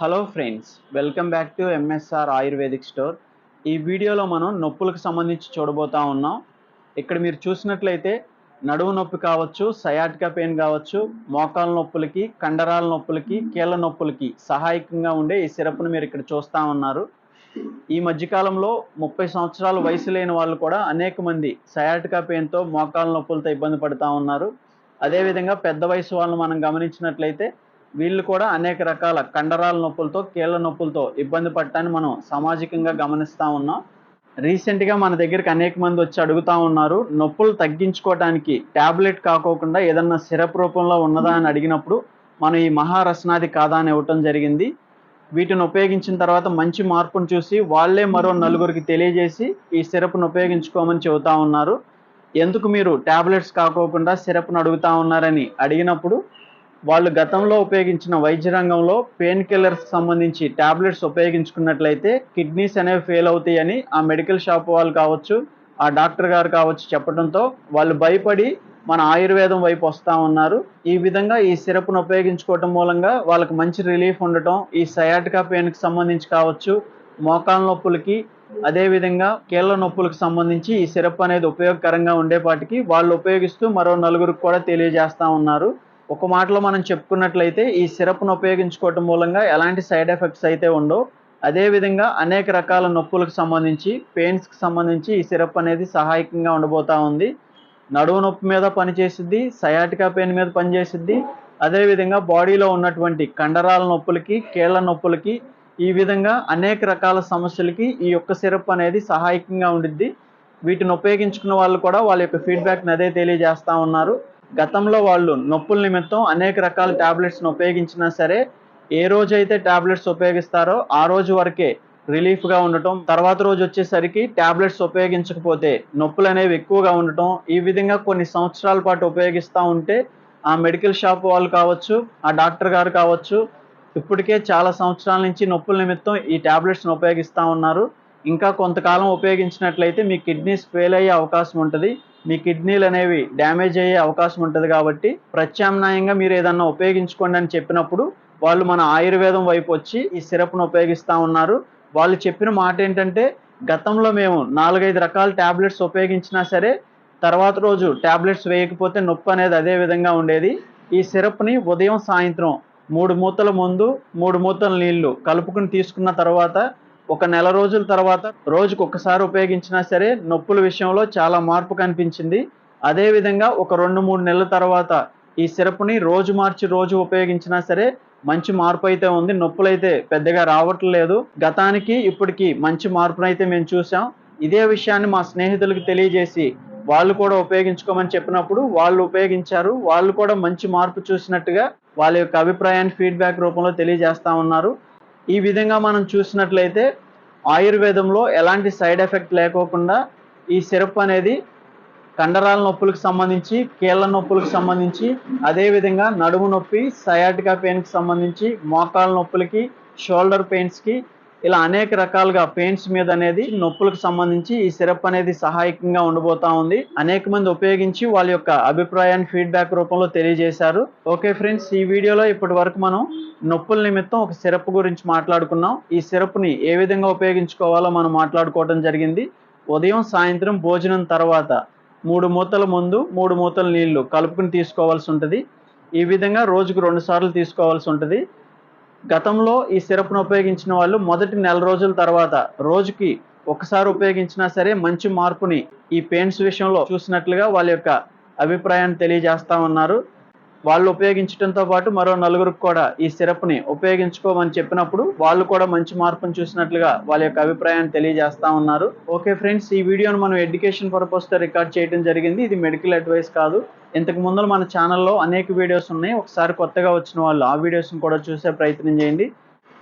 Hello friends welcome back to MSR ayurvedic store ఈ వీడియోలో మనం నొప్పులకు సంబంధించి చూడబోతా ఉన్నాం. ఇక్కడ మీరు చూసినట్లయితే నడువు నొప్పి కావచ్చు సయాటికా పెయిన్ కావచ్చు మోకాల నొప్పులకి కండరాల నొప్పులకి కీళ్ళ నొప్పులకి సహాయకంగా ఉండే ఈ సిరప్ను మీరు ఇక్కడ చూస్తూ ఉన్నారు. ఈ మధ్యకాలంలో ముప్పై సంవత్సరాల వయసు లేని వాళ్ళు కూడా అనేక మంది సయాటికా పెయిన్తో మోకాల నొప్పులతో ఇబ్బంది పడుతూ ఉన్నారు. అదేవిధంగా పెద్ద వయసు వాళ్ళు మనం గమనించినట్లయితే వీళ్ళు కూడా అనేక రకాల కండరాల నొప్పులతో కీళ్ళ నొప్పులతో ఇబ్బంది పడటాన్ని మనం సామాజికంగా గమనిస్తూ ఉన్నాం. రీసెంట్గా మన దగ్గరికి అనేక మంది వచ్చి అడుగుతూ ఉన్నారు. నొప్పులు తగ్గించుకోవడానికి ట్యాబ్లెట్ కాకోకుండా ఏదన్నా సిరప్ రూపంలో ఉన్నదా అని అడిగినప్పుడు మనం ఈ మహారసనాది కాదా అని ఇవ్వటం జరిగింది. వీటిని ఉపయోగించిన తర్వాత మంచి మార్పును చూసి వాళ్ళే మరో నలుగురికి తెలియజేసి ఈ సిరప్ను ఉపయోగించుకోమని చెబుతా ఉన్నారు. ఎందుకు మీరు ట్యాబ్లెట్స్ కాకోకుండా సిరప్ను అడుగుతా ఉన్నారని అడిగినప్పుడు వాళ్ళు గతంలో ఉపయోగించిన వైద్య రంగంలో పెయిన్ కిల్లర్స్ సంబంధించి ట్యాబ్లెట్స్ ఉపయోగించుకున్నట్లయితే కిడ్నీస్ అనేవి ఫెయిల్ అవుతాయని ఆ మెడికల్ షాప్ వాళ్ళు కావచ్చు ఆ డాక్టర్ గారు కావచ్చు చెప్పడంతో వాళ్ళు భయపడి మన ఆయుర్వేదం వైపు వస్తూ ఉన్నారు. ఈ విధంగా ఈ సిరప్ను ఉపయోగించుకోవటం మూలంగా వాళ్ళకి మంచి రిలీఫ్ ఉండటం ఈ సయాటికా పెయిన్కి సంబంధించి కావచ్చు మోకాల నొప్పులకి అదేవిధంగా కీళ్ళ నొప్పులకు సంబంధించి ఈ సిరప్ అనేది ఉపయోగకరంగా ఉండేపాటికి వాళ్ళు ఉపయోగిస్తూ మరో నలుగురికి కూడా తెలియజేస్తూ ఉన్నారు. ఒక మాటలో మనం చెప్పుకున్నట్లయితే ఈ సిరప్ను ఉపయోగించుకోవటం మూలంగా ఎలాంటి సైడ్ ఎఫెక్ట్స్ అయితే ఉండవు. అదేవిధంగా అనేక రకాల నొప్పులకు సంబంధించి పెయిన్స్కి సంబంధించి ఈ సిరప్ అనేది సహాయకంగా ఉండబోతా ఉంది. నడువు నొప్పి మీద పనిచేసిద్ది సయాటికా పెయిన్ మీద పనిచేసిద్ది. అదేవిధంగా బాడీలో ఉన్నటువంటి కండరాల నొప్పులకి కీళ్ళ నొప్పులకి ఈ విధంగా అనేక రకాల సమస్యలకి ఈ యొక్క సిరప్ అనేది సహాయకంగా ఉండిద్ది. వీటిని ఉపయోగించుకున్న వాళ్ళు కూడా వాళ్ళ యొక్క ఫీడ్బ్యాక్ని అదే తెలియజేస్తూ ఉన్నారు. గతంలో వాళ్ళు నొప్పుల నిమిత్తం అనేక రకాల ట్యాబ్లెట్స్ను ఉపయోగించినా సరే ఏ రోజైతే ట్యాబ్లెట్స్ ఉపయోగిస్తారో ఆ రోజు వరకే రిలీఫ్గా ఉండటం తర్వాత రోజు వచ్చేసరికి ట్యాబ్లెట్స్ ఉపయోగించకపోతే నొప్పులు అనేవి ఎక్కువగా ఉండటం ఈ విధంగా కొన్ని సంవత్సరాల పాటు ఉపయోగిస్తూ ఉంటే ఆ మెడికల్ షాప్ వాళ్ళు కావచ్చు ఆ డాక్టర్ గారు కావచ్చు ఇప్పటికే చాలా సంవత్సరాల నుంచి నొప్పుల నిమిత్తం ఈ ట్యాబ్లెట్స్ను ఉపయోగిస్తూ ఉన్నారు. ఇంకా కొంతకాలం ఉపయోగించినట్లయితే మీ కిడ్నీస్ ఫెయిల్ అయ్యే అవకాశం ఉంటుంది. మీ కిడ్నీలు అనేవి డ్యామేజ్ అయ్యే అవకాశం ఉంటుంది కాబట్టి ప్రత్యామ్నాయంగా మీరు ఏదన్నా ఉపయోగించుకోండి అని చెప్పినప్పుడు వాళ్ళు మన ఆయుర్వేదం వైపు వచ్చి ఈ సిరప్ను ఉపయోగిస్తూ ఉన్నారు. వాళ్ళు చెప్పిన మాట ఏంటంటే గతంలో మేము నాలుగైదు రకాల ట్యాబ్లెట్స్ ఉపయోగించినా సరే తర్వాత రోజు ట్యాబ్లెట్స్ వేయకపోతే నొప్పి అనేది అదే విధంగా ఉండేది. ఈ సిరప్ని ఉదయం సాయంత్రం మూడు మూతల ముందు మూడు మూతల నీళ్ళు కలుపుకుని తీసుకున్న తర్వాత ఒక నెల రోజుల తర్వాత రోజుకు ఒకసారి ఉపయోగించినా సరే నొప్పుల విషయంలో చాలా మార్పు కనిపించింది. అదేవిధంగా ఒక రెండు మూడు నెలల తర్వాత ఈ సిరప్ని రోజు మార్చి రోజు ఉపయోగించినా సరే మంచి మార్పు అయితే ఉంది. నొప్పులైతే పెద్దగా రావట్లేదు. గతానికి ఇప్పటికి మంచి మార్పునైతే మేము చూసాం ఇదే విషయాన్ని మా స్నేహితులకు తెలియజేసి వాళ్ళు కూడా ఉపయోగించుకోమని చెప్పినప్పుడు వాళ్ళు ఉపయోగించారు. వాళ్ళు కూడా మంచి మార్పు చూసినట్టుగా వాళ్ళ యొక్క అభిప్రాయాన్ని ఫీడ్బ్యాక్ రూపంలో తెలియజేస్తా ఉన్నారు. ఈ విధంగా మనం చూసినట్లయితే ఆయుర్వేదంలో ఎలాంటి సైడ్ ఎఫెక్ట్ లేకోకుండా ఈ సిరప్ అనేది కండరాల నొప్పులకు సంబంధించి కీళ్ళ నొప్పులకు సంబంధించి అదేవిధంగా నడుము నొప్పి సయాటికా పెయిన్కి సంబంధించి మోకాళ్ళ నొప్పులకి షోల్డర్ పెయిన్స్కి ఇలా అనేక రకాలుగా పెయిన్స్ మీద అనేది నొప్పులకు సంబంధించి ఈ సిరప్ అనేది సహాయకంగా ఉండబోతా ఉంది. అనేక మంది ఉపయోగించి వాళ్ళ యొక్క అభిప్రాయాన్ని ఫీడ్బ్యాక్ రూపంలో తెలియజేశారు. ఓకే ఫ్రెండ్స్ ఈ వీడియోలో ఇప్పటి వరకు మనం నొప్పుల నిమిత్తం ఒక సిరప్ గురించి మాట్లాడుకున్నాం. ఈ సిరప్ని ఏ విధంగా ఉపయోగించుకోవాలో మనం మాట్లాడుకోవడం జరిగింది. ఉదయం సాయంత్రం భోజనం తర్వాత మూడు మూతల ముందు మూడు మూతల నీళ్ళు కలుపుకుని తీసుకోవాల్సి ఉంటుంది. ఈ విధంగా రోజుకు రెండు సార్లు తీసుకోవాల్సి ఉంటుంది. గతంలో ఈ సిరప్ను ఉపయోగించిన వాళ్ళు మొదటి నెల రోజుల తర్వాత రోజుకి ఒకసారి ఉపయోగించినా సరే మంచి మార్పుని ఈ పెయింట్స్ విషయంలో చూసినట్లుగా వాళ్ళ యొక్క అభిప్రాయాన్ని తెలియజేస్తా ఉన్నారు. వాళ్ళు ఉపయోగించడంతో పాటు మరో నలుగురికి కూడా ఈ సిరప్ని ఉపయోగించుకోమని చెప్పినప్పుడు వాళ్ళు కూడా మంచి మార్పును చూసినట్లుగా వాళ్ళ యొక్క అభిప్రాయాన్ని తెలియజేస్తా ఉన్నారు. ఓకే ఫ్రెండ్స్ ఈ వీడియోను మనం ఎడ్యుకేషన్ పర్పస్తో రికార్డ్ చేయడం జరిగింది. ఇది మెడికల్ అడ్వైస్ కాదు. ఇంతకు ముందు మన ఛానల్లో అనేక వీడియోస్ ఉన్నాయి. ఒకసారి కొత్తగా వచ్చిన వాళ్ళు ఆ వీడియోస్ని కూడా చూసే ప్రయత్నం చేయండి.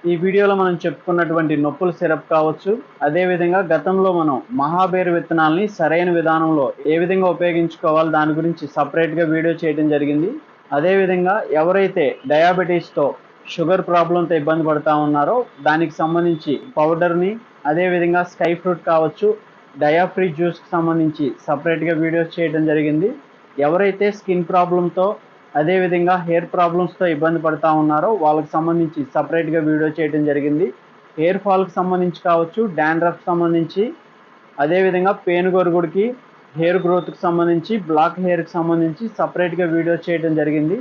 ఈ వీడియోలో మనం చెప్పుకున్నటువంటి నొప్పుల సిరప్ కావచ్చు అదేవిధంగా గతంలో మనం మహాబేరు విత్తనాల్ని సరైన విధానంలో ఏ విధంగా ఉపయోగించుకోవాలి దాని గురించి సపరేట్గా వీడియో చేయడం జరిగింది. అదేవిధంగా ఎవరైతే డయాబెటీస్తో షుగర్ ప్రాబ్లంతో ఇబ్బంది పడుతూ ఉన్నారో దానికి సంబంధించి పౌడర్ని అదేవిధంగా స్కై ఫ్రూట్ కావచ్చు డయాఫ్రీ జ్యూస్కి సంబంధించి సపరేట్గా వీడియోస్ చేయడం జరిగింది. ఎవరైతే స్కిన్ ప్రాబ్లంతో అదేవిధంగా హెయిర్ ప్రాబ్లమ్స్తో ఇబ్బంది పడుతూ ఉన్నారో వాళ్ళకి సంబంధించి సపరేట్గా వీడియో చేయడం జరిగింది. హెయిర్ ఫాల్కి సంబంధించి కావచ్చు డాండ్రఫ్ సంబంధించి అదేవిధంగా పేనుగొరుగుడికి హెయిర్ గ్రోత్కి సంబంధించి బ్లాక్ హెయిర్కి సంబంధించి సపరేట్గా వీడియో చేయడం జరిగింది.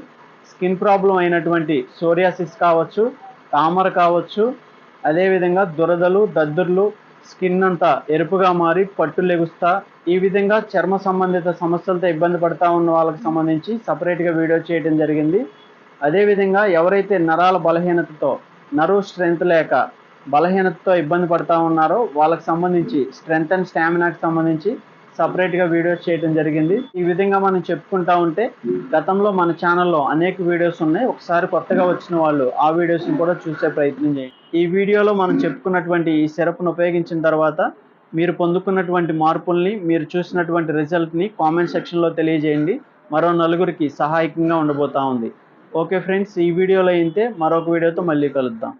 స్కిన్ ప్రాబ్లం అయినటువంటి సోరియాసిస్ కావచ్చు తామర కావచ్చు అదేవిధంగా దురదలు దద్దుర్లు స్కిన్ అంతా ఎరుపుగా మారి పట్టు లెగుస్తా ఈ విధంగా చర్మ సంబంధిత సమస్యలతో ఇబ్బంది పడతా ఉన్న వాళ్ళకి సంబంధించి సపరేట్గా వీడియో చేయడం జరిగింది. అదేవిధంగా ఎవరైతే నరాల బలహీనతతో నరు స్ట్రెంత్ లేక బలహీనతతో ఇబ్బంది పడతా ఉన్నారో వాళ్ళకి సంబంధించి స్ట్రెంత్ అండ్ స్టామినాకి సంబంధించి సపరేట్గా వీడియోస్ చేయడం జరిగింది. ఈ విధంగా మనం చెప్పుకుంటా ఉంటే గతంలో మన ఛానల్లో అనేక వీడియోస్ ఉన్నాయి. ఒకసారి కొత్తగా వచ్చిన వాళ్ళు ఆ వీడియోస్ని కూడా చూసే ప్రయత్నం చేయండి. ఈ వీడియోలో మనం చెప్పుకున్నటువంటి ఈ సిరప్ను ఉపయోగించిన తర్వాత మీరు పొందుకున్నటువంటి మార్పుల్ని మీరు చూసినటువంటి రిజల్ట్ని కామెంట్ సెక్షన్లో తెలియజేయండి. మరో నలుగురికి సహాయకంగా ఉండబోతా ఉంది. ఓకే ఫ్రెండ్స్ ఈ వీడియోలో అయితే మరొక వీడియోతో మళ్ళీ కలుద్దాం.